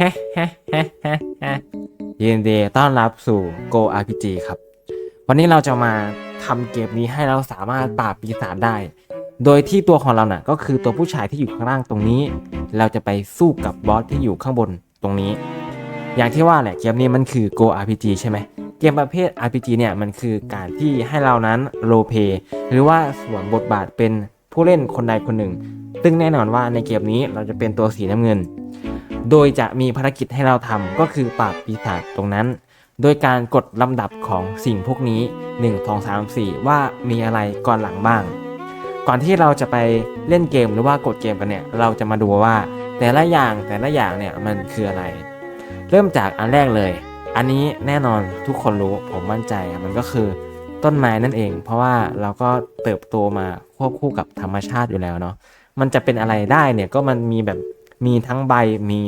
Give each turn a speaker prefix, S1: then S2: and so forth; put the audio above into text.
S1: ฮ้เฮ้เฮ้เฮ้เฮ้ยินดีต้อนรับสู่ Go RPG ครับ วันนี้เราจะมาทำเกมนี้ให้เราสามารถปราบปีศาจได้ โดยที่ตัวของเราน่ะก็คือตัวผู้ชายที่อยู่ข้างล่างตรงนี้ เราจะไปสู้กับบอสที่อยู่ข้างบนตรงนี้ อย่างที่ว่าแหละเกมนี้มันคือ Go RPG ใช่ไหมเกมประเภท RPG เนี่ยมันคือการที่ให้เรานั้นโรเพหรือว่าสวมบทบาทเป็นผู้เล่นคนใดคนหนึ่ง ซึ่งแน่นอนว่าในเกมนี้เราจะเป็นตัวสีน้ำเงิน โดยจะมีภารกิจให้เราทำก็คือปราบปีศาจตรงนั้น โดยการกดลำดับของสิ่งพวกนี้ 1 2 3 4 ว่ามีอะไรก่อนหลังบ้าง ก่อนที่เราจะไปเล่นเกมหรือว่ากดเกมกันเนี่ย เราจะมาดูว่าแต่ละอย่างแต่ละอย่างเนี่ยมันคืออะไร เริ่มจากอันแรกเลย อันนี้แน่นอนทุกคนรู้ผมมั่นใจมันก็คือต้นไม้นั่นเอง เพราะว่าเราก็เติบโตมาควบคู่กับธรรมชาติอยู่แล้วเนาะมันจะเป็นอะไรได้เนี่ยก็มันมีแบบมีทั้งใบมี